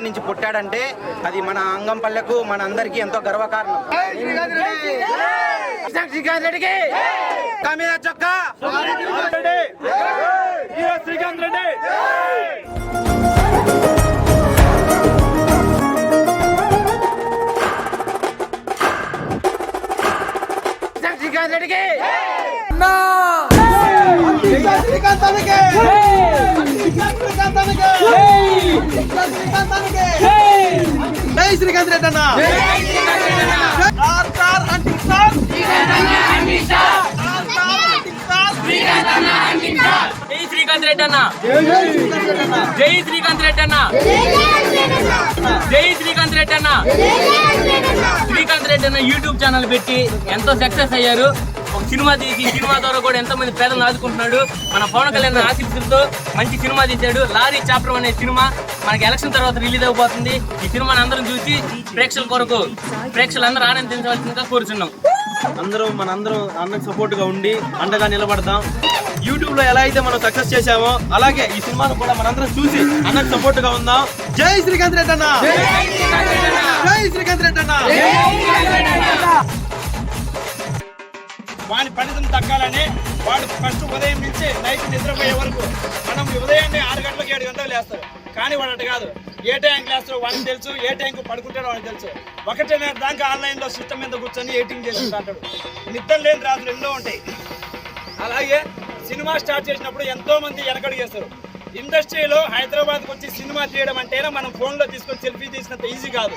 నుంచి పుట్టాడంటే అది మన అంగంపల్లెకు మన అందరికీ ఎంతో గర్వకారణం. శ్రీకాంత్ రెడ్డికి కమీద చొక్కా! శ్రీకాంత్ రెడ్డి! శ్రీకాంత్ రెడ్డికి జై శ్రీకాంత్ రెడ్డి అన్న. జై శ్రీకాంత్ రెడ్డి అన్న. జై శ్రీకాంత్ రెడ్డి అన్న. జై శ్రీకాంత్ రెడ్డి అన్న శ్రీకాంత్ రెడ్డి అన్న యూట్యూబ్ ఛానల్ పెట్టి ఎంతో సక్సెస్ అయ్యారు. సినిమా తీసి ఈ సినిమా ద్వారా కూడా ఎంతో మంది పేదలను ఆదుకుంటున్నాడు. మన పవన్ కళ్యాణ్ ఆశీస్సులతో మంచి సినిమా తీశాడు. లారీ చాప్టర్ అనే సినిమా మనకి ఎలక్షన్ తర్వాత రిలీజ్ అయిపోతుంది ఈ సినిమాని అందరం చూసి ప్రేక్షకుల కొరకు ప్రేక్షకులందరూ ఆనందించవలసిందిగా కోరుచున్నాం. అందరూ మనందరం అన్నకు సపోర్ట్గా ఉండి అండగా నిలబడదాం. యూట్యూబ్లో ఎలా అయితే మనం సక్సెస్ చేశామో అలాగే ఈ సినిమాను కూడా మనందరం చూసి అన్నకు సపోర్ట్గా ఉందాం. జై శ్రీకాంత్ రెడ్డి అన్న! జై శ్రీకాంత్ రెడ్డి అన్న! వాని ఫలితం తగ్గాలని వాడు ఫస్ట్ ఉదయం నుంచి నైట్ నిద్రపోయే వరకు మనం ఉదయాన్నే ఆరు గంటలకు ఏడు గంటలకు లేస్తారు. కానీ వాడు అటు కాదు. ఏ టైంకి లేస్తారో వాడికి తెలుసు ఏ టైంకి పడుకుంటాడో వాడికి తెలుసు. ఒకటిన్నర దాకా ఆన్లైన్లో సిస్టమ్ మీద కూర్చొని ఎడిటింగ్ చేసి నిద్ర లేని రాత్రులు ఎన్నో ఉంటాయి. అలాగే సినిమా స్టార్ట్ చేసినప్పుడు ఎంతోమంది వెనకడుగు చేస్తారు ఇండస్ట్రీలో హైదరాబాద్కి వచ్చి సినిమా తీయడం అంటేనే మనం ఫోన్లో తీసుకొని సెల్ఫీ తీసినంత ఈజీ కాదు.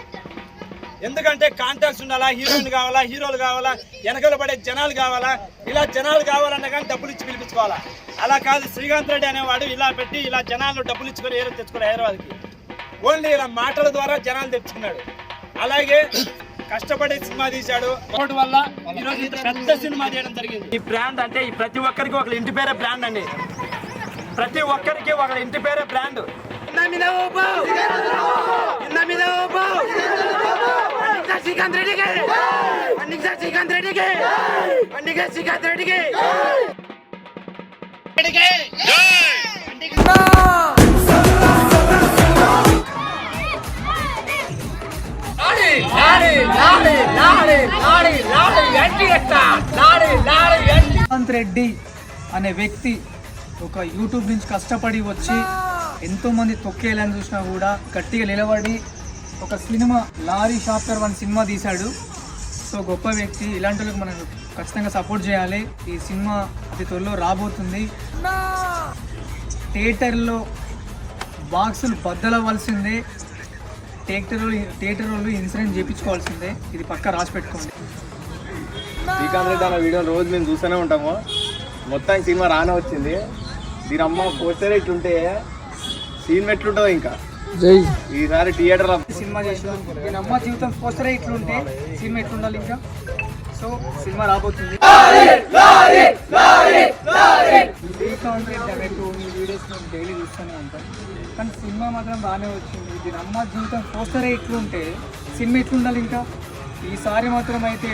ఎందుకంటే కాంటాక్ట్స్ ఉండాలా హీరోయిన్ కావాలా హీరోలు కావాలా వెనకలు పడే జనాలు కావాలా ఇలా జనాలు కావాలన్నా కానీ డబ్బులు ఇచ్చి పిలిపించుకోవాలా. అలా కాదు శ్రీకాంత్ రెడ్డి అనేవాడు ఇలా పెట్టి ఇలా జనాలు డబ్బులు ఇచ్చుకొని ఏరో తెచ్చుకోవాలి హైదరాబాద్కి. ఓన్లీ ఇలా మాటల ద్వారా జనాలు తెచ్చుకున్నాడు. అలాగే కష్టపడి సినిమా తీశాడు. ఒకటి వల్ల ఈరోజు ఇంత పెద్ద సినిమా తీయడం జరిగింది. ఈ బ్రాండ్ అంటే ఈ ప్రతి ఒక్కరికి ఒక ఇంటి పేరే బ్రాండ్ అండి. ప్రతి ఒక్కరికి ఒక ఇంటి పేరే బ్రాండ్ శ్రీకాంత్ రెడ్డికి పండించారు శ్రీకాంత్ రెడ్డికి పండించారు శ్రీకాంత్ రెడ్డికి రేవంత్ రెడ్డి అనే వ్యక్తి ఒక యూట్యూబ్ నుంచి కష్టపడి వచ్చి ఎంతో మంది తొక్కేయాలని చూసినా కూడా గట్టిగా నిలబడి ఒక cinema lorry chapter one cinema తీశాడు. సో గొప్ప వ్యక్తి. ఇలాంటి వాళ్ళకి మనం ఖచ్చితంగా సపోర్ట్ చేయాలి. ఈ సినిమా అతి త్వరలో రాబోతుంది. థియేటర్లో బాక్సులు బద్దలవ్వాల్సిందే. థియేటర్ థియేటర్ వాళ్ళు ఇన్సూరెన్స్ చేయించుకోవాల్సిందే. ఇది పక్క రాసి పెట్టుకోండి. శ్రీకాంత్ రెడ్డి అన్న వీడియో రోజు మేము చూస్తూనే ఉంటాము. మొత్తానికి సినిమా రానే వచ్చింది. దీని అమ్మ పోస్టర్ ఇట్లుంటే సీన్ ఎట్లుంటుందో ఇంకా. ఈసారి థియేటర్ సినిమా చేసిన. నేను అమ్మ జీవితం పోస్టరే ఇట్లుంటే సినిమా ఎట్లుండాలి ఇంకా? సో సినిమా రాబోతుంది. శ్రీకాంత్ రెడ్డి అన్నట్టు మీ వీడియోస్ నేను డైలీ చూస్తూనే ఉంటాను కానీ సినిమా మాత్రం బాగానే వచ్చింది. దీని అమ్మ జీవితం పోస్టరే ఇట్లుంటే సినిమా ఎట్లుండాలి ఇంకా? ఈసారి మాత్రం అయితే